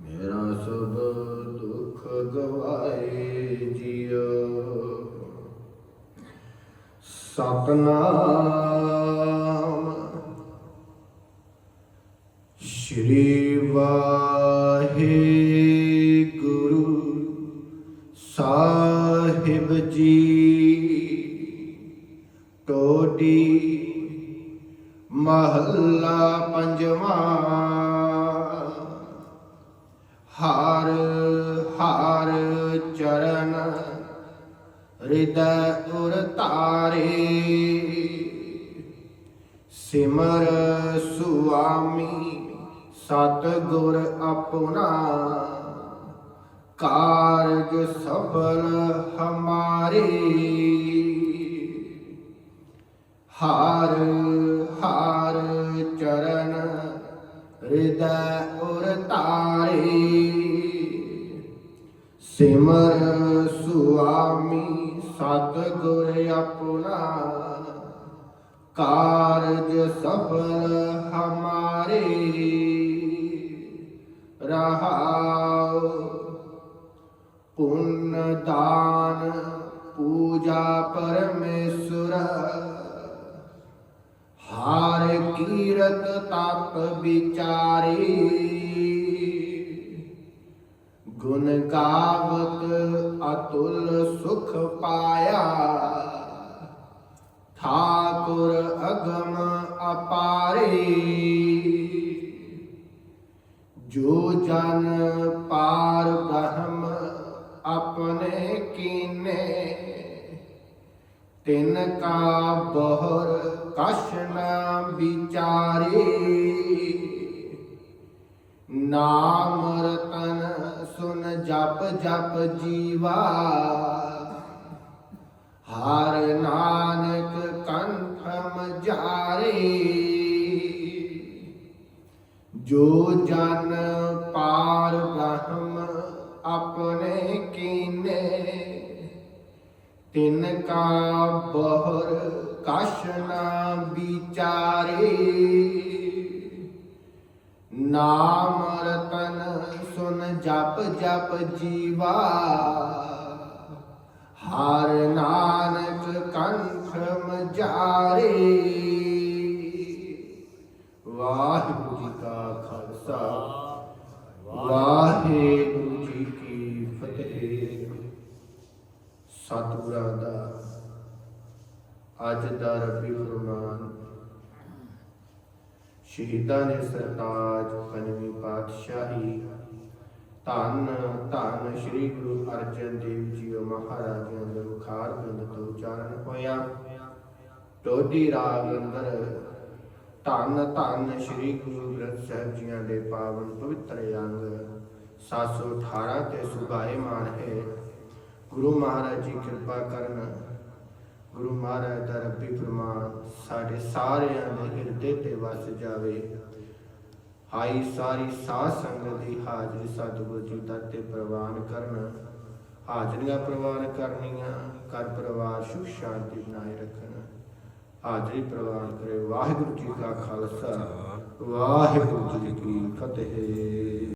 ਮੇਰਾ ਸਭ ਦੁੱਖ ਗਵਾਏ ਜੀਓ। ਸਤਨਾਮ ਸ਼੍ਰੀ ਵਾਹਿਗੁਰੂ ਸਾਹਿਬ ਜੀ। ਟੋਡੀ ਮਹੱਲਾ ਪੰਜਵਾਂ ਹਾਰ ਹਾਰ ਚਰਨ, ਹਿਰਦੈ ਉਰ ਤਾਰੇ ਸਿਮਰ ਸੁਆਮੀ ਸਤ ਗੁਰ ਆਪਣਾ। ਕਾਰਜ ਸਫਲ ਹਮਾਰੇ। ਹਾਰ ਹਾਰ ਚਰਨ, ਹਿਰਦੈ ਉਰ ਤਾਰੇ ਸਿਮਰ ਸੁਆਮੀ ਸਤ ਗੁਰ ਆਪਣਾ ਕਾਰਜ ਸਫਲ ਹਮਾਰੇ ਰਹਾਉ ਪੁੰਨ ਦਾਨ ਪੂਜਾ ਪਰਮੇਸ਼ਰ ਹਾਰ ਕੀਰਤ ਤਪ ਵਿਚਾਰੇ ਗੁਣ ਗਾਵਤ ਅਤੁਲ ਸੁਖ ਪਾਇਆ। ਠਾਕੁਰ ਅਗਮ ਅਪਾਰੇ। ਜੋ ਜਨ ਪਾਰ ਬ੍ਰਹਮ ਆਪਣੇ ਕੀਨੇ, ਤਿਨ ਕਾ ਬਹੁਰ ਕਛ ਨ ਵਿਚਾਰੇ। ਨਾਮ ਰਤਨ ਸੁਨ ਜਪ ਜਪ ਜੀਵਾ। ਹਰ ਨਾਨਕ ਕੰਠਮ ਜਾਰੇ। ਜੋ ਜਨ ਪਾਰ ਬ੍ਰਹਮ ਆਪਣੇ ਕੀਨੇ, ਤਿਨ ਕਾ ਬਹੁਰ ਕਛ ਨ ਵਿਚਾਰੇ। ਨਾਮ ਰਤਨ ਸੁਨ ਜਪ ਜਪ ਜੀਵਾ। ਹਰ ਨਾਨਕ ਕੰਠ ਮਜਾਰੇ ਵਾਹਿਗੁਰੂ ਜੀ ਕਾ ਖਾਲਸਾ। ਵਾਹਿਗੁਰੂ ਜੀ ਕੀ ਫਤਿਹ। ਸਤਿਗੁਰਾਂ ਦਾ ਅੱਜ ਦਾ ਰੱਬੀ ਫਰਮਾਨ। ਸ਼ਹੀਦਾਂ ਨੇ ਸਰਤਾਜ ਪੰਜਵੀਂ ਪਾਤਸ਼ਾਹੀ। ਧੰਨ ਧੰਨ ਸ੍ਰੀ ਗੁਰੂ ਅਰਜਨ ਦੇਵ ਜੀ ਮਹਾਰਾਜਾਂ ਦੇ ਮੁਖਾਰ ਬਿੰਦ ਤੋਂ ਉਚਾਰਨ ਹੋਇਆ। ਟੋਡੀ ਰਾਗ ਅੰਦਰ ਧੰਨ ਧੰਨ ਸ੍ਰੀ ਗੁਰੂ ਗ੍ਰੰਥ ਸਾਹਿਬ ਜੀਆਂ ਦੇ ਪਾਵਨ ਪਵਿੱਤਰ ਅੰਗ 718 ਤੇ ਸੁਭਾਏਮਾਨ ਹੈ। ਗੁਰੂ ਮਹਾਰਾਜ ਜੀ ਕਿਰਪਾ ਕਰਨ, ਗੁਰੂ ਮਹਾਰਾਜ ਦਾ ਰੱਬੀ ਫਰਮਾਨ ਸਾਡੇ ਸਾਰਿਆਂ ਦੇ ਹਿਰਦੇ ਤੇ ਵਸ ਜਾਵੇ। ਹਾਈ ਸਾਰੀ ਸਾਧ ਸੰਗਤ ਦੀ ਹਾਜ਼ਰੀ ਸਤਿਗੁਰੂ ਜੀ ਦਾ ਤੇ ਪ੍ਰਵਾਨ ਕਰਨ। ਹਾਜ਼ਰੀਆਂ ਪ੍ਰਵਾਨ ਕਰਨੀਆਂ ਘਰ ਪਰਿਵਾਰ ਸੁਖ ਸ਼ਾਂਤੀ ਬਣਾਏ ਰੱਖਣ। ਹਾਜ਼ਰੀ ਪ੍ਰਵਾਨ ਕਰੇ ਵਾਹਿਗੁਰੂ ਜੀ ਕਾ ਖਾਲਸਾ। ਵਾਹਿਗੁਰੂ ਜੀ ਕੀ ਫਤਿਹ।